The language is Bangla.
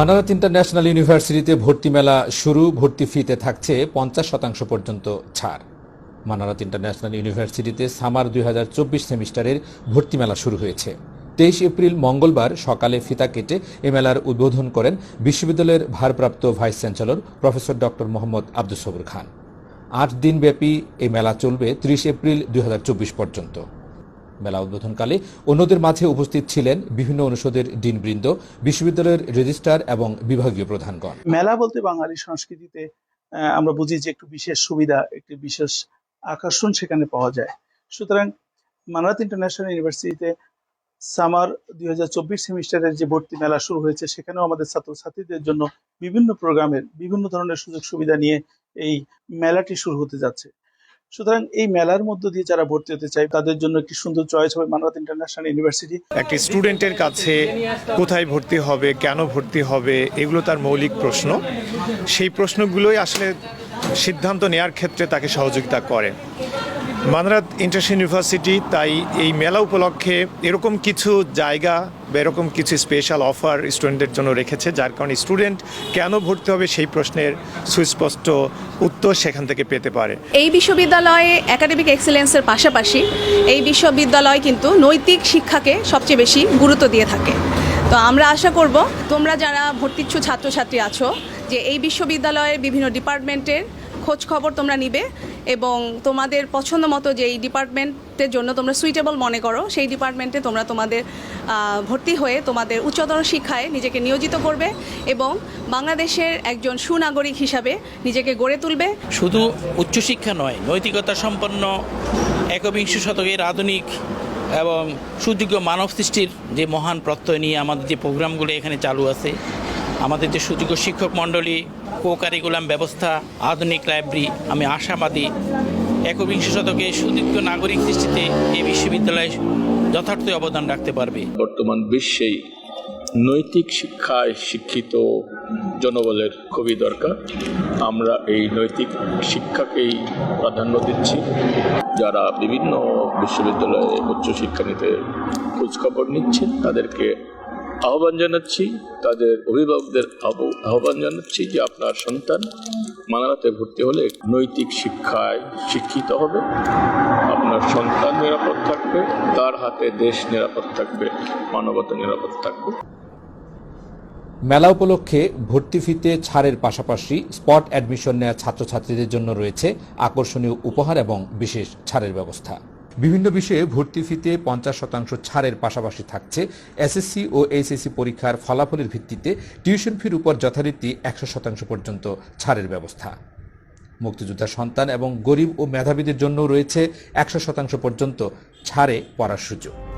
মানারাত ইন্টারন্যাশনাল ইউনিভার্সিটিতে ভর্তি মেলা শুরু, ভর্তি ফিতে থাকছে পঞ্চাশ শতাংশ পর্যন্ত ছাড়। মানারাত ইন্টারন্যাশনাল ইউনিভার্সিটিতে সামার দুই হাজার চব্বিশ সেমিস্টারের ভর্তি মেলা শুরু হয়েছে। তেইশ এপ্রিল মঙ্গলবার সকালে ফিতা কেটে এ মেলার উদ্বোধন করেন বিশ্ববিদ্যালয়ের ভারপ্রাপ্ত vice chancellor professor doctor Mohammad Abdul Sabur Khan. আট দিনব্যাপী এই মেলা চলবে ত্রিশ এপ্রিল দুই হাজার চব্বিশ পর্যন্ত। মেলা উদ্বোধনকালে অন্যদের মাঝে উপস্থিত ছিলেন বিভিন্ন অনুষদের ডিনবৃন্দ, বিশ্ববিদ্যালয়ের রেজিস্ট্রার এবং বিভাগীয় প্রধানগণ। মেলা বলতে বাঙালি সংস্কৃতিতে আমরা বুঝি যে একটু বিশেষ সুবিধা, একটি বিশেষ আকর্ষণ সেখানে পাওয়া যায়। সুতরাং মানারাত ইন্টারন্যাশনাল ইউনিভার্সিটিতে সামার দু হাজার চব্বিশ সেমিস্টারের যে ভর্তি মেলা শুরু হয়েছে, সেখানেও আমাদের ছাত্রছাত্রীদের জন্য বিভিন্ন প্রোগ্রামের বিভিন্ন ধরনের সুযোগ সুবিধা নিয়ে এই মেলাটি শুরু হতে যাচ্ছে। সুতরাং এই মেলার মধ্য দিয়ে যারা ভর্তি হতে চায়, তাদের জন্য কি সুন্দর চয়েস হবে মানরাত ইন্টারন্যাশনাল ইউনিভার্সিটি একটি স্টুডেন্টের কাছে কোথায় ভর্তি হবে, কেন ভর্তি হবে, এগুলো তার মৌলিক প্রশ্ন। সেই প্রশ্নগুলোই আসলে সিদ্ধান্ত নেওয়ার ক্ষেত্রে তাকে সহযোগিতা করে। মানরাত ইন্টারন্যাশনাল ইউনিভার্সিটি, তাই এই মেলা উপলক্ষে এরকম কিছু জায়গা বা এরকম কিছু স্পেশাল অফার স্টুডেন্টদের জন্য রেখেছে, যার কারণে স্টুডেন্ট কেন ভর্তি হবে সেই প্রশ্নের সুস্পষ্ট উত্তর সেখান থেকে পেতে পারে। এই বিশ্ববিদ্যালয়ে একাডেমিক এক্সেলেন্সের পাশাপাশি এই বিশ্ববিদ্যালয় কিন্তু নৈতিক শিক্ষাকে সবচেয়ে বেশি গুরুত্ব দিয়ে থাকে। তো আমরা আশা করব, তোমরা যারা ভর্তিচ্ছু ছাত্রছাত্রী আছো, যে এই বিশ্ববিদ্যালয়ের বিভিন্ন ডিপার্টমেন্টের খোঁজ খবর তোমরা নিবে এবং তোমাদের পছন্দ মতো যে এই ডিপার্টমেন্টের জন্য তোমরা সুইটেবল মনে করো, সেই ডিপার্টমেন্টে তোমরা তোমাদের ভর্তি হয়ে তোমাদের উচ্চতর শিক্ষায় নিজেকে নিয়োজিত করবে এবং বাংলাদেশের একজন সুনাগরিক হিসাবে নিজেকে গড়ে তুলবে। শুধু উচ্চশিক্ষা নয়, নৈতিকতা সম্পন্ন একবিংশ শতকের আধুনিক এবং সুযোগ্য মানব সৃষ্টির যে মহান প্রত্যয় নিয়ে আমাদের যে প্রোগ্রামগুলো এখানে চালু আছে, আমাদের যে সুযোগ্য শিক্ষক মণ্ডলী কো কারিকুলাম ব্যবস্থা, আধুনিক লাইব্রেরি, আমি আশাবাদী। একবিংশ শতকে সুযোগ্য নাগরিক দৃষ্টিতে এই বিশ্ববিদ্যালয় যথার্থই অবদান রাখতে পারবে। বর্তমান বিশ্বেই নৈতিক শিক্ষায় শিক্ষিত জনবলের খুবই দরকার। আমরা এই নৈতিক শিক্ষাকেই প্রাধান্য দিচ্ছি। যারা বিভিন্ন বিশ্ববিদ্যালয়ে উচ্চশিক্ষা নিতে খোঁজখবর নিচ্ছেন, তাদেরকে আহ্বান জানাচ্ছি, তাদের অভিভাবকদের আহ্বান জানাচ্ছি যে আপনার সন্তান মানারাতে ভর্তি হলে নৈতিক শিক্ষায় শিক্ষিত হবে। আপনার সন্তান নিরাপদ থাকবে, তার হাতে দেশ নিরাপদ থাকবে, মানবতা নিরাপদ থাকবে। মেলা উপলক্ষে ভর্তি ফিতে ছাড়ের পাশাপাশি স্পট অ্যাডমিশন নেওয়া ছাত্রছাত্রীদের জন্য রয়েছে আকর্ষণীয় উপহার এবং বিশেষ ছাড়ের ব্যবস্থা। বিভিন্ন বিষয়ে ভর্তি ফিতে পঞ্চাশ শতাংশ ছাড়ের পাশাপাশি থাকছে এসএসসি ও এইচএসসি পরীক্ষার ফলাফলের ভিত্তিতে টিউশন ফির উপর যথারীতি একশো শতাংশ পর্যন্ত ছাড়ের ব্যবস্থা। মুক্তিযোদ্ধা সন্তান এবং গরিব ও মেধাবীদের জন্য রয়েছে একশো শতাংশ পর্যন্ত ছাড়ে পড়ার সুযোগ।